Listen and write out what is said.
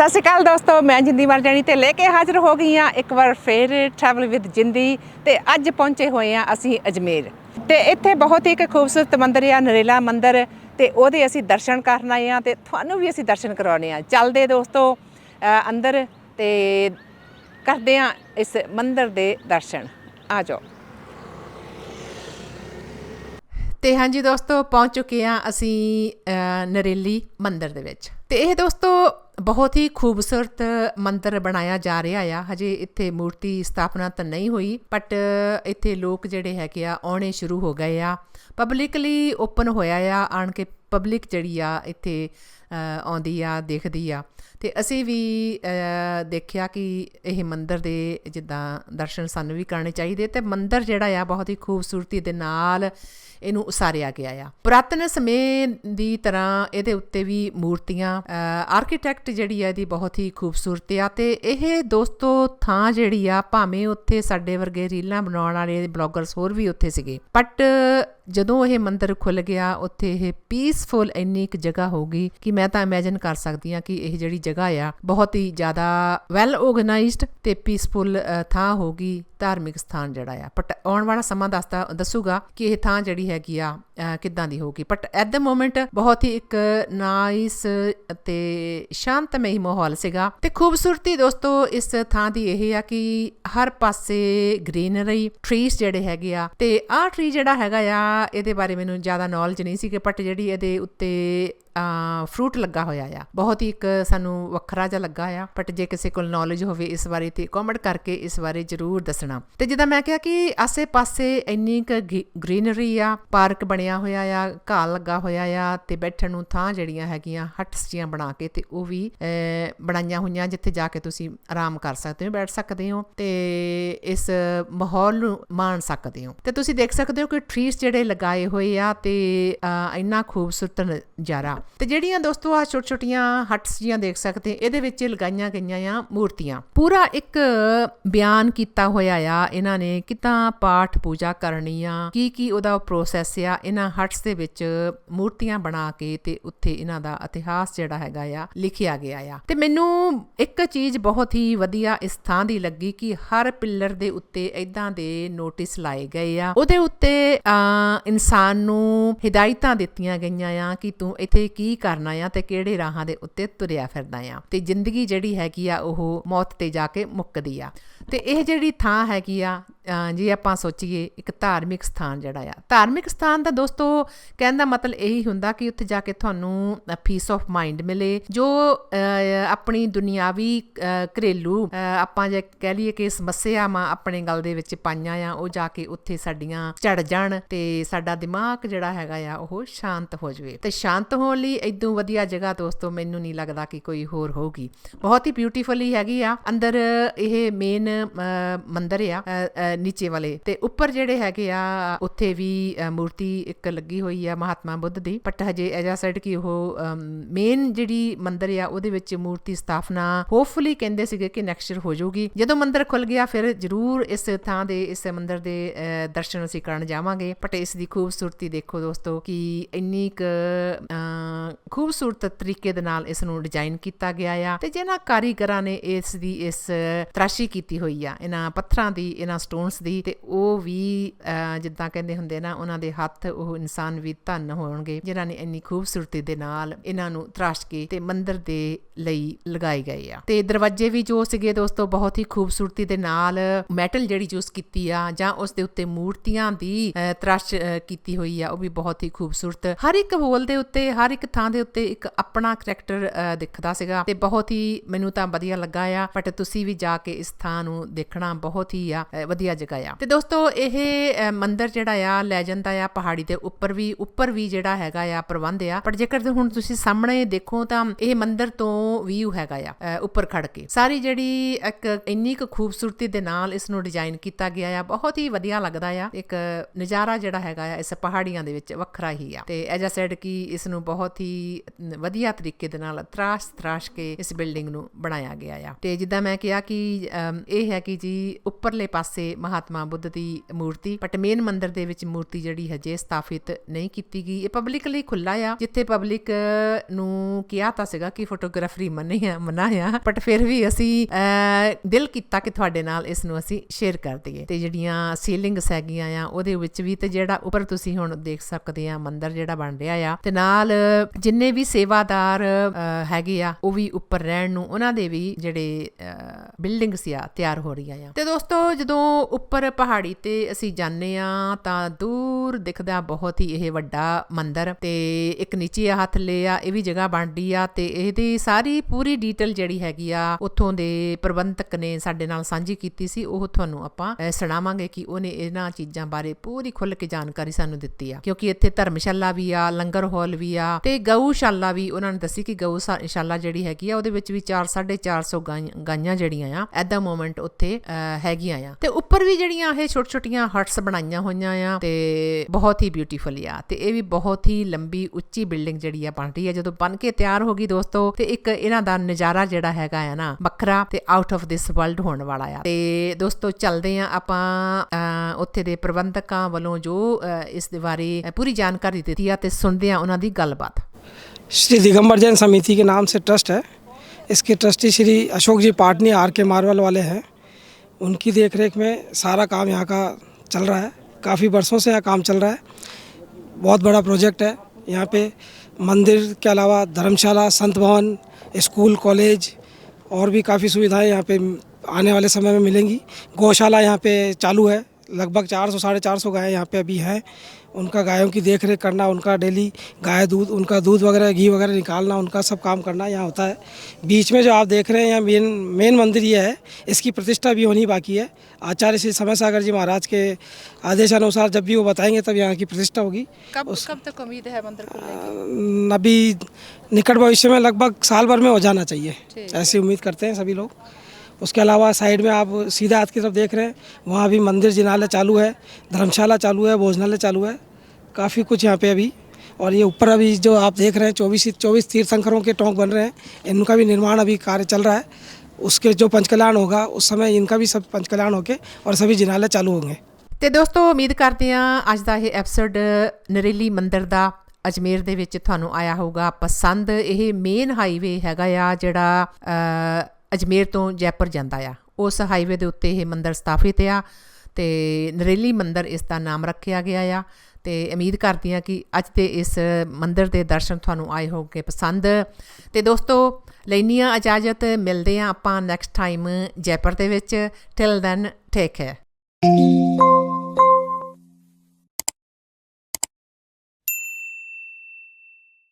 ਸਤਿ ਸ਼੍ਰੀ ਅਕਾਲ ਦੋਸਤੋ, ਮੈਂ ਜਿੰਦੀ ਮਰਜਾਣੀ ਤੇ ਲੈ ਕੇ ਹਾਜ਼ਰ ਹੋ ਗਈ ਹਾਂ। ਇੱਕ ਵਾਰ ਫੇਰ ਟਰੈਵਲ ਵਿਦ ਜਿੰਦੀ ਤੇ ਅੱਜ ਪਹੁੰਚੇ ਹੋਏ ਹਾਂ ਅਸੀਂ ਅਜਮੇਰ। ਤੇ ਇੱਥੇ ਬਹੁਤ ਹੀ ਇੱਕ ਖੂਬਸੂਰਤ ਮੰਦਿਰ ਆ, ਨਰੇਲਾ ਮੰਦਿਰ। ਤੇ ਉਹਦੇ ਅਸੀਂ ਦਰਸ਼ਨ ਕਰਨ ਆਏ ਹਾਂ ਤੇ ਤੁਹਾਨੂੰ ਵੀ ਅਸੀਂ ਦਰਸ਼ਨ ਕਰਾਉਣੇ ਆ ਚੱਲਦੇ ਦੋਸਤੋ ਅੰਦਰ ਤੇ ਕਰਦੇ ਹਾਂ ਇਸ ਮੰਦਿਰ ਦੇ ਦਰਸ਼ਨ। ਆ ਜਾਓ। ਤੇ ਹਾਂਜੀ ਦੋਸਤੋ, ਪਹੁੰਚ ਚੁੱਕੇ ਹਾਂ ਅਸੀਂ ਨਰੇਲੀ ਮੰਦਿਰ ਦੇ ਵਿੱਚ। ਤੇ ਇਹ ਦੋਸਤੋ ਬਹੁਤ ਹੀ ਖੂਬਸੂਰਤ ਮੰਦਿਰ ਬਣਾਇਆ ਜਾ ਰਿਹਾ ਆ। ਹਜੇ ਇੱਥੇ ਮੂਰਤੀ ਸਥਾਪਨਾ ਤਾਂ ਨਹੀਂ ਹੋਈ ਬਟ ਇੱਥੇ ਲੋਕ ਜਿਹੜੇ ਹੈਗੇ ਆ, ਆਉਣੇ ਸ਼ੁਰੂ ਹੋ ਗਏ ਆ। ਪਬਲਿਕਲੀ ਓਪਨ ਹੋਇਆ ਆ, ਆਣ ਕੇ ਪਬਲਿਕ ਜਿਹੜੀ ਆ, ਇੱਥੇ ਆਉਂਦੀ ਆ, ਦੇਖਦੀ ਆ। ਤੇ ਅਸੀਂ ਵੀ ਦੇਖਿਆ ਕਿ ਇਹ ਮੰਦਿਰ ਦੇ ਜਿੱਦਾਂ ਦਰਸ਼ਨ ਸਾਨੂੰ ਵੀ ਕਰਨੇ ਚਾਹੀਦੇ ਤੇ ਮੰਦਿਰ ਜਿਹੜਾ ਆ ਬਹੁਤ ਹੀ ਖੂਬਸੂਰਤੀ ਦੇ ਨਾਲ ਇਹਨੂੰ ਉਸਾਰਿਆ ਗਿਆ ਆ। ਪੁਰਾਤਨ ਸਮੇਂ ਦੀ ਤਰ੍ਹਾਂ ਇਹਦੇ ਉੱਤੇ ਵੀ ਮੂਰਤੀਆਂ ਆਰਕੀਟੈਕਟ ਜਿਹੜੀ ਆ ਇਹਦੀ ਬਹੁਤ ਹੀ ਖੂਬਸੂਰਤ ਆ ਤੇ ਇਹ ਦੋਸਤੋ ਥਾਂ ਜਿਹੜੀ ਆ ਭਾਵੇਂ ਉੱਥੇ ਸਾਡੇ ਵਰਗੇ ਰੀਲਾਂ ਬਣਾਉਣ ਵਾਲੇ ਬਲੌਗਰਸ ਹੋਰ ਵੀ ਉੱਥੇ ਸੀਗੇ। ਬਟ ਜਦੋਂ ਇਹ ਮੰਦਿਰ ਖੁੱਲ ਗਿਆ, ਉੱਥੇ ਇਹ ਪੀਸਫੁਲ ਇੰਨੀ ਇੱਕ ਜਗ੍ਹਾ ਹੋਗੀ ਕਿ ਮੈਂ ਤਾਂ ਇਮੇਜਿਨ ਕਰ ਸਕਦੀ ਹਾਂ ਕਿ ਇਹ ਜਿਹੜੀ ਜਗ੍ਹਾ ਆ, ਬਹੁਤ ਹੀ ਜ਼ਿਆਦਾ ਵੈਲ ਆਰਗੇਨਾਈਜ਼ਡ ਤੇ ਪੀਸਫੁਲ ਥਾਂ ਹੋਗੀ ਧਾਰਮਿਕ ਸਥਾਨ ਜਿਹੜਾ ਆ। ਬਟ ਆਉਣ ਵਾਲਾ ਸਮਾਂ ਦੱਸਦਾ, ਦੱਸੂਗਾ ਕਿ ਇਹ ਥਾਂ ਜਿਹੜੀ ਹੈਗੀ ਆ ਕਿੱਦਾਂ ਦੀ ਹੋਊਗੀ। ਬਟ ਐਟ ਦ ਮੋਮੈਂਟ ਬਹੁਤ ਹੀ ਇੱਕ ਨਾਈਸ ਅਤੇ ਸ਼ਾਂਤਮਈ ਮਾਹੌਲ ਸੀਗਾ। ਤੇ ਖੂਬਸੂਰਤੀ ਦੋਸਤੋ, ਇਸ ਥਾਂ ਦੀ ਇਹ ਆ ਕਿ ਹਰ ਪਾਸੇ ਗ੍ਰੀਨਰੀ ਟਰੀਸ ਜਿਹੜੇ ਹੈਗੇ ਆ। ਤੇ ਆਹ ਟਰੀ ਜਿਹੜਾ ਹੈਗਾ ਆ, ਇਹਦੇ ਬਾਰੇ ਮੈਨੂੰ ਜ਼ਿਆਦਾ ਨੌਲੇਜ ਨਹੀਂ ਸੀ ਕਿ ਬਟ ਜਿਹੜੀ ਇਹਦੇ ਉੱਤੇ ਫਰੂਟ ਲੱਗਾ ਹੋਇਆ ਆ। ਬਹੁਤ ਹੀ ਇੱਕ ਸਾਨੂੰ ਵੱਖਰਾ ਜਿਹਾ ਲੱਗਾ ਆ। ਬਟ ਜੇ ਕਿਸੇ ਕੋਲ ਨੌਲੇਜ ਹੋਵੇ ਇਸ ਬਾਰੇ ਤੇ ਕਮੈਂਟ ਕਰਕੇ ਇਸ ਬਾਰੇ ਜਰੂਰ ਦੱਸਣਾ। ਤੇ ਜਿੱਦਾਂ ਮੈਂ ਕਿਹਾ ਕਿ ਆਸੇ-ਪਾਸੇ ਇੰਨੀ ਕੁ ਗ੍ਰੀਨਰੀ ਆ, ਪਾਰਕ ਬਣਿਆ ਹੋਇਆ ਆ, ਘਾਹ ਲੱਗਾ ਹੋਇਆ ਆ ਤੇ ਬੈਠਣ ਨੂੰ ਥਾਂ ਜਿਹੜੀਆਂ ਹੈਗੀਆਂ ਹਟਸ ਜੀਆਂ ਬਣਾ ਕੇ ਤੇ ਉਹ ਵੀ ਬਣਾਈਆਂ ਹੋਈਆਂ ਜਿੱਥੇ ਜਾ ਕੇ ਤੁਸੀਂ ਆਰਾਮ ਕਰ ਸਕਦੇ ਹੋ, ਬੈਠ ਸਕਦੇ ਹੋ ਤੇ ਇਸ ਮਾਹੌਲ ਨੂੰ ਮਾਣ ਸਕਦੇ ਹੋ। ਤੇ ਤੁਸੀਂ ਦੇਖ ਸਕਦੇ ਹੋ ਕਿ ਟਰੀਸ ਜਿਹੜੇ ਲਗਾਏ ਹੋਏ ਆ ਤੇ ਇੰਨਾ ਖੂਬਸੂਰਤ ਨਜ਼ਾਰਾ। ਤੇ ਜਿਹੜੀਆਂ ਦੋਸਤੋ ਆ ਛੋਟ ਛੋਟੀਆਂ ਹਟਸ ਜੀਆਂ ਦੇਖ ਸਕਦੇ, ਇਹਦੇ ਵਿੱਚ ਲਗਾਈਆਂ ਗਈਆਂ ਆ ਮੂਰਤੀਆਂ। ਪੂਰਾ ਇੱਕ ਬਿਆਨ ਕੀਤਾ ਹੋਇਆ ਆ ਇਹਨਾਂ ਨੇ ਕਿਦਾਂ ਪਾਠ ਪੂਜਾ ਕਰਨੀ ਆ ਕੀ ਕੀ ਉਹਦਾ ਪ੍ਰੋਸੈਸ ਆ ਇਹਨਾਂ ਹਟਸ ਦੇ ਵਿੱਚ ਮੂਰਤੀਆਂ ਬਣਾ ਕੇ ਤੇ ਉੱਥੇ ਇਹਨਾਂ ਦਾ ਇਤਿਹਾਸ ਜਿਹੜਾ ਹੈਗਾ ਆ ਲਿਖਿਆ ਗਿਆ ਆ। ਤੇ ਮੈਨੂੰ ਇੱਕ ਚੀਜ਼ ਬਹੁਤ ਹੀ ਵਧੀਆ ਇਸ ਥਾਂ ਦੀ ਲੱਗੀ ਕਿ ਹਰ ਪਿੱਲਰ ਦੇ ਉੱਤੇ ਇਦਾਂ ਦੇ ਨੋਟਿਸ ਲਾਏ ਗਏ ਆ। ਉਹਦੇ ਉੱਤੇ ਅਹ, ਇਨਸਾਨ ਨੂੰ ਹਿਦਾਇਤਾਂ ਦਿੱਤੀਆਂ ਗਈਆਂ ਆ ਕਿ ਤੂੰ ਇੱਥੇ ਕੀ ਕਰਨਾ ਆ ਤੇ ਕਿਹੜੇ ਰਾਹਾਂ ਦੇ ਉੱਤੇ ਤੁਰਿਆ ਫਿਰਦਾ ਆ। ਤੇ ਜ਼ਿੰਦਗੀ ਜਿਹੜੀ ਹੈਗੀ ਆ ਉਹ ਮੌਤ ਤੇ ਜਾ ਕੇ ਮੁੱਕਦੀ ਆ। ਤੇ ਇਹ ਜਿਹੜੀ ਥਾਂ ਹੈਗੀ ਆ ਜੇ ਆਪਾਂ ਸੋਚੀਏ, ਇੱਕ ਧਾਰਮਿਕ ਸਥਾਨ ਜਿਹੜਾ ਆ। ਧਾਰਮਿਕ ਸਥਾਨ ਦਾ ਦੋਸਤੋ, ਕਹਿਣ ਦਾ ਮਤਲਬ ਇਹੀ ਹੁੰਦਾ ਕਿ ਉੱਥੇ ਜਾ ਕੇ ਤੁਹਾਨੂੰ ਪੀਸ ਆਫ ਮਾਈਂਡ ਮਿਲੇ, ਜੋ ਆਪਣੀ ਦੁਨਿਆਵੀ ਘਰੇਲੂ ਆਪਾਂ ਜੇ ਕਹਿ ਲਈਏ ਕਿ ਸਮੱਸਿਆਵਾਂ ਆਪਣੇ ਗਲ ਦੇ ਵਿੱਚ ਪਾਈਆਂ ਆ, ਉਹ ਜਾ ਕੇ ਉੱਥੇ ਸਾਡੀਆਂ ਝੜ ਜਾਣ ਤੇ ਸਾਡਾ ਦਿਮਾਗ ਜਿਹੜਾ ਹੈਗਾ ਆ, ਉਹ ਸ਼ਾਂਤ ਹੋ ਜਾਵੇ। ਤੇ ਸ਼ਾਂਤ ਹੋਣ ਲਈ ਇਦੋਂ ਵਧੀਆ ਜਗ੍ਹਾ ਦੋਸਤੋ ਮੈਨੂੰ ਨਹੀਂ ਲੱਗਦਾ ਕਿ ਕੋਈ ਹੋਰ ਹੋਊਗੀ। ਬਹੁਤ ਹੀ ਬਿਊਟੀਫੁਲੀ ਹੈਗੀ ਆ। ਅੰਦਰ ਇਹ ਮੇਨ ਮੰਦਿਰ ਆ ਨੀਚੇ ਵਾਲੇ। ਤੇ ਉੱਪਰ ਜਿਹੜੇ ਹੈਗੇ ਆ ਉੱਥੇ ਵੀ ਮੂਰਤੀ ਇੱਕ ਲੱਗੀ ਹੋਈ ਆ ਮਹਾਤਮਾ ਬੁੱਧ ਦੀ। ਬਟ ਹਜੇ ਐਜਾ ਸਾਈਡ ਕਿ ਉਹ ਮੇਨ ਜਿਹੜੀ ਮੰਦਿਰ ਆ ਉਹਦੇ ਵਿੱਚ ਮੂਰਤੀ ਸਥਾਪਨਾ ਹੋਪਫੁਲੀ ਕਹਿੰਦੇ ਸੀਗੇ ਕਿ ਨੈਕਸਟ ਹੋ ਜਾਊਗੀ। ਜਦੋਂ ਮੰਦਿਰ ਖੁੱਲ ਗਿਆ ਫਿਰ ਜ਼ਰੂਰ ਇਸ ਥਾਂ ਦੇ ਇਸ ਮੰਦਿਰ ਦੇ ਅ, ਦਰਸ਼ਨ ਅਸੀਂ ਕਰਨ ਜਾਵਾਂਗੇ। ਬਟ ਇਸ ਦੀ ਖੂਬਸੂਰਤੀ ਦੇਖੋ ਦੋਸਤੋ ਕਿ ਇੰਨੀ ਕੁ ਖੂਬਸੂਰਤ ਤਰੀਕੇ ਦੇ ਨਾਲ ਇਸ ਨੂੰ ਡਿਜ਼ਾਈਨ ਕੀਤਾ ਗਿਆ ਆ। ਤੇ ਜਿਹਨਾਂ ਕਾਰੀਗਰਾਂ ਨੇ ਇਸ ਦੀ ਇਸ ਤਰਾਸ਼ੀ ਕੀਤੀ ਹੋਈ ਆ ਇਹਨਾਂ ਪੱਥਰਾਂ ਦੀ ਇਹਨਾਂ ਸਟੋਨਸ ਦੀ ਤੇ ਉਹ ਵੀ ਅ, ਜਿੱਦਾਂ ਕਹਿੰਦੇ ਹੁੰਦੇ ਨਾ ਉਹਨਾਂ ਦੇ ਹੱਥ ਉਹ ਇਨਸਾਨ ਵੀ ਧੰਨ ਹੋਣਗੇ ਜਿਨ੍ਹਾਂ ਨੇ ਇੰਨੀ ਖੂਬਸੂਰਤੀ ਦੇ ਨਾਲ ਇਹਨਾਂ ਨੂੰ ਤਰਾਸ਼ ਕੇ ਤੇ ਮੰਦਿਰ ਦੇ ਲਈ ਲਗਾਏ ਗਏ ਆ। ਤੇ ਦਰਵਾਜ਼ੇ ਵੀ ਜੋ ਸੀਗੇ ਦੋਸਤੋ ਬਹੁਤ ਹੀ ਖੂਬਸੂਰਤੀ ਦੇ ਨਾਲ ਮੈਟਲ ਜਿਹੜੀ ਯੂਜ਼ ਕੀਤੀ ਆ ਜਾਂ ਉਸ ਦੇ ਉੱਤੇ ਮੂਰਤੀਆਂ ਦੀ ਅ, ਤਰਾਸ਼ ਕੀਤੀ ਹੋਈ ਆ ਉਹ ਵੀ ਬਹੁਤ ਹੀ ਖੂਬਸੂਰਤ। ਹਰ ਇੱਕ ਬੋਲ ਦੇ ਉੱਤੇ ਹਰ ਇੱਕ ਥਾਂ ਦੇ ਉੱਤੇ ਇੱਕ ਆਪਣਾ ਕਰੈਕਟਰ ਦਿਖਦਾ ਸੀਗਾ ਤੇ ਬਹੁਤ ਹੀ ਮੈਨੂੰ ਤਾਂ ਵਧੀਆ ਲੱਗਾ ਆ ਬਟ ਤੁਸੀਂ ਵੀ ਜਾ ਕੇ ਇਸ ਥਾਂ ਨੂੰ ਦੇਖਣਾ ਬਹੁਤ ਹੀ ਆ ਵਧੀਆ ਵਧੀਆ ਜਗ੍ਹਾ ਆ। ਤੇ ਦੋਸਤੋ ਇਹ ਮੰਦਿਰ ਜਿਹੜਾ ਆ ਲੈ ਜਾਂਦਾ ਆ ਪਹਾੜੀ ਦੇ ਉੱਪਰ ਵੀ ਉੱਪਰ ਵੀ ਜਿਹੜਾ ਹੈਗਾ ਆ ਪ੍ਰਬੰਧ ਆ। ਪਰ ਜੇਕਰ ਹੁਣ ਤੁਸੀਂ ਸਾਹਮਣੇ ਦੇਖੋ ਤਾਂ ਇਹ ਮੰਦਿਰ ਤੋਂ ਵਿਊ ਹੈਗਾ ਆ ਉੱਪਰ ਖੜ ਕੇ। ਸਾਰੀ ਜਿਹੜੀ ਇੱਕ ਇੰਨੀ ਕੁ ਖੂਬਸੂਰਤੀ ਦੇ ਨਾਲ ਇਸ ਨੂੰ ਡਿਜ਼ਾਈਨ ਕੀਤਾ ਗਿਆ ਆ ਬਹੁਤ ਹੀ ਵਧੀਆ ਲੱਗਦਾ ਆ। ਇੱਕ ਨਜ਼ਾਰਾ ਜਿਹੜਾ ਹੈਗਾ ਆ ਇਸ ਪਹਾੜੀਆਂ ਦੇ ਵਿੱਚ ਵੱਖਰਾ ਹੀ ਆ। ਤੇ ਐਜ ਆ ਸੈਡ ਕਿ ਇਸ ਨੂੰ ਬਹੁਤ ਹੀ ਵਧੀਆ ਤਰੀਕੇ ਦੇ ਨਾਲ ਤਰਾਸ਼ ਤਰਾਸ਼ ਕੇ ਇਸ ਬਿਲਡਿੰਗ ਨੂੰ ਬਣਾਇਆ ਗਿਆ ਆ। ਤੇ ਜਿੱਦਾਂ ਮੈਂ ਕਿਹਾ ਕਿ ਅਮ, ਇਹ ਹੈ ਕਿ ਜੀ ਉੱਪਰਲੇ ਪਾਸੇ ਮਹਾਤਮਾ ਬੁੱਧ ਦੀ ਮੂਰਤੀ ਪਟਮੇਨ ਮੰਦਿਰ ਦੇ ਵਿੱਚ ਮੂਰਤੀ ਜਿਹੜੀ ਹਜੇ ਸਥਾਪਿਤ ਨਹੀਂ ਕੀਤੀ ਗਈ। ਇਹ ਪਬਲਿਕ ਲਈ ਖੁੱਲਾ ਆ, ਜਿੱਥੇ ਪਬਲਿਕ ਨੂੰ ਕਿਹਾ ਤਾਂ ਸੀਗਾ ਕਿ ਫੋਟੋਗ੍ਰਾਫਰੀ ਮੰਨੀ ਆ ਮਨਾ ਬਟ ਫਿਰ ਵੀ ਅਸੀਂ ਦਿਲ ਕੀਤਾ ਕਿ ਤੁਹਾਡੇ ਨਾਲ ਇਸ ਨੂੰ ਅਸੀਂ ਸ਼ੇਅਰ ਕਰ ਦਈਏ। ਤੇ ਜਿਹੜੀਆਂ ਸੀਲਿੰਗਸ ਹੈਗੀਆਂ ਆ, ਉਹਦੇ ਵਿੱਚ ਵੀ ਤੇ ਜਿਹੜਾ ਉੱਪਰ ਤੁਸੀਂ ਹੁਣ ਦੇਖ ਸਕਦੇ ਆ, ਮੰਦਿਰ ਜਿਹੜਾ ਬਣ ਰਿਹਾ ਆ, ਤੇ ਨਾਲ ਜਿੰਨੇ ਵੀ ਸੇਵਾਦਾਰ ਹੈਗੇ ਆ, ਉਹ ਵੀ ਉੱਪਰ ਰਹਿਣ ਨੂੰ, ਉਹਨਾਂ ਦੇ ਵੀ ਜਿਹੜੇ ਬਿਲਡਿੰਗਸ ਆ, ਤਿਆਰ ਹੋ ਰਹੀਆਂ ਆ। ਤੇ ਦੋਸਤੋ ਜਦੋਂ ਉੱਪਰ ਪਹਾੜੀ ਤੇ ਅਸੀਂ ਜਾਂਦੇ ਆ ਤਾਂ ਦੂਰ ਦਿਖਦਾ ਬਹੁਤ ਹੀ ਇਹ ਵੱਡਾ ਮੰਦਿਰ ਤੇ ਇੱਕ ਨੀਚੇ ਆ ਥੱਲੇ ਆ ਇਹ ਵੀ ਜਗ੍ਹਾ ਬਣਦੀ ਆ ਤੇ ਇਹਦੀ ਸਾਰੀ ਪੂਰੀ ਡੀਟੇਲ ਜਿਹੜੀ ਹੈਗੀ ਆ ਉੱਥੋਂ ਦੇ ਪ੍ਰਬੰਧਕ ਨੇ ਸਾਡੇ ਨਾਲ ਸਾਂਝੀ ਕੀਤੀ ਸੀ ਉਹ ਤੁਹਾਨੂੰ ਆਪਾਂ ਸੁਣਾਵਾਂਗੇ ਕਿ ਉਹਨੇ ਇਹਨਾਂ ਚੀਜ਼ਾਂ ਬਾਰੇ ਪੂਰੀ ਖੁੱਲ ਕੇ ਜਾਣਕਾਰੀ ਸਾਨੂੰ ਦਿੱਤੀ ਆ। ਕਿਉਂਕਿ ਇੱਥੇ ਧਰਮਸ਼ਾਲਾ ਵੀ ਆ ਲੰਗਰ ਹਾਲ ਵੀ ਆ ਤੇ ਗਊਸ਼ਾਲਾ ਵੀ ਉਹਨਾਂ ਨੇ ਦੱਸੀ ਕਿ ਗਊਸ਼ਾਲਾ ਜਿਹੜੀ ਹੈਗੀ ਆ ਉਹਦੇ ਵਿੱਚ ਵੀ 4 450 ਗਾਈਆਂ ਜਿਹੜੀਆਂ ਆ ਐਟ ਦਾ ਮੋਮੈਂਟ ਉੱਥੇ ਅਹ, ਹੈਗੀਆਂ ਆ। ਤੇ ਉੱਪਰ ਵੀ ਜਿਹੜੀਆਂ ਇਹ ਛੋਟ ਛੋਟੀਆਂ ਹਟਸ ਬਣਾਈਆਂ ਹੋਈਆਂ ਆ ਤੇ ਬਹੁਤ ਹੀ ਬਿਊਟੀਫੁਲ ਆ ਤੇ ਇਹ ਵੀ ਬਹੁਤ ਹੀ ਲੰਬੀ ਉੱਚੀ ਬਿਲਡਿੰਗ ਜਿਹੜੀ ਆ ਬਣ ਰਹੀ ਆ ਜਦੋਂ ਬਣ ਕੇ ਤਿਆਰ ਹੋ ਗਈ ਦੋਸਤੋ ਤੇ ਇੱਕ ਇਹਨਾਂ ਦਾ ਨਜ਼ਾਰਾ ਜਿਹੜਾ ਹੈਗਾ ਆ ਨਾ ਵੱਖਰਾ ਤੇ ਆਊਟ ਆਫ ਦਿਸ ਵਰਲਡ ਹੋਣ ਵਾਲਾ ਆ ਤੇ ਦੋਸਤੋ ਚੱਲਦੇ ਆ ਆਪਾਂ ਅਹ, ਉੱਥੇ ਦੇ ਪ੍ਰਬੰਧਕਾਂ ਵੱਲੋਂ ਜੋ ਅਹ, ਇਸ ਦੇ ਬਾਰੇ ਅਹ, ਪੂਰੀ ਜਾਣਕਾਰੀ ਦਿੱਤੀ ਆ ਤੇ ਸੁਣਦੇ ਆ ਉਹਨਾਂ ਦੀ ਗੱਲਬਾਤ श्री दिगंबर जैन समिति के नाम से ट्रस्ट है इसके trustee Shri Ashok ji Patni R K Marble वाले हैं उनकी देखरेख में सारा काम यहाँ का चल रहा है। काफ़ी वर्षों से यहाँ काम चल रहा है। बहुत बड़ा प्रोजेक्ट है। यहाँ पे मंदिर के अलावा धर्मशाला, संत भवन, स्कूल, कॉलेज और भी काफ़ी सुविधाएँ यहाँ पे आने वाले समय में मिलेंगी। गौशाला यहाँ पे चालू है। लगभग चार सौ, साढ़े चार सौ गाय यहाँ पे अभी हैं। उनका गायों की देख रेख करना उनका डेली गाय दूध उनका दूध वगैरह घी वगैरह निकालना उनका सब काम करना यहाँ होता है। बीच में जो आप देख रहे हैं यहाँ मेन मेन मंदिर ये है इसकी प्रतिष्ठा भी होनी बाकी है। आचार्य श्री समय सागर जी महाराज के आदेशानुसार जब भी वो बताएँगे तब यहाँ की प्रतिष्ठा होगी। कब उस कब तक उम्मीद है मंदिर अ, अभी निकट भविष्य में लगभग साल भर में हो जाना चाहिए। ऐसी उम्मीद करते हैं सभी लोग। उसके अलावा साइड में आप सीधे हाथ की तरफ देख रहे हैं वहाँ भी मंदिर जिनालय चालू है धर्मशाला चालू है भोजनालय चालू है काफ़ी कुछ यहाँ पे अभी और ये ऊपर अभी जो आप देख रहे हैं चौबीस चौबीस तीर्थंकरों के टोंक बन रहे हैं इनका भी निर्माण अभी कार्य चल रहा है उसके जो पंचकल्याण होगा उस समय इनका भी सब पंचकल्याण होके और सभी जिनालय चालू होंगे ਤੇ ਦੋਸਤੋ ਉਮੀਦ ਕਰਦੇ ਹਾਂ ਅੱਜ ਦਾ ਇਹ ਐਪੀਸੋਡ ਨਰੇਲੀ ਮੰਦਿਰ ਦਾ ਅਜਮੇਰ ਦੇ ਵਿੱਚ ਤੁਹਾਨੂੰ ਆਇਆ ਹੋਊਗਾ ਪਸੰਦ ਇਹ ਮੇਨ ਹਾਈਵੇ ਹੈਗਾ ਆ ਜਿਹੜਾ ਅ, ਅਜਮੇਰ ਤੋਂ ਜੈਪੁਰ ਜਾਂਦਾ ਆ। ਉਸ ਹਾਈਵੇ ਦੇ ਉੱਤੇ ਇਹ ਮੰਦਿਰ ਸਥਾਪਿਤ ਆ ਤੇ ਨਰੇਲੀ ਮੰਦਿਰ ਇਸ ਦਾ ਨਾਮ ਰੱਖਿਆ ਗਿਆ ਆ ਤੇ ਉਮੀਦ ਕਰਦੀ ਹਾਂ ਕਿ ਅੱਜ ਦੇ ਇਸ ਮੰਦਿਰ ਦੇ ਦਰਸ਼ਨ ਤੁਹਾਨੂੰ ਆਏ ਹੋਣਗੇ ਪਸੰਦ। ਤੇ ਦੋਸਤੋ ਲੈਣੀ ਆ ਇਜਾਜ਼ਤ ਮਿਲਦੇ ਆ ਆਪਾਂ ਨੈਕਸਟ ਟਾਈਮ ਜੈਪੁਰ ਦੇ ਵਿੱਚ। Till then take care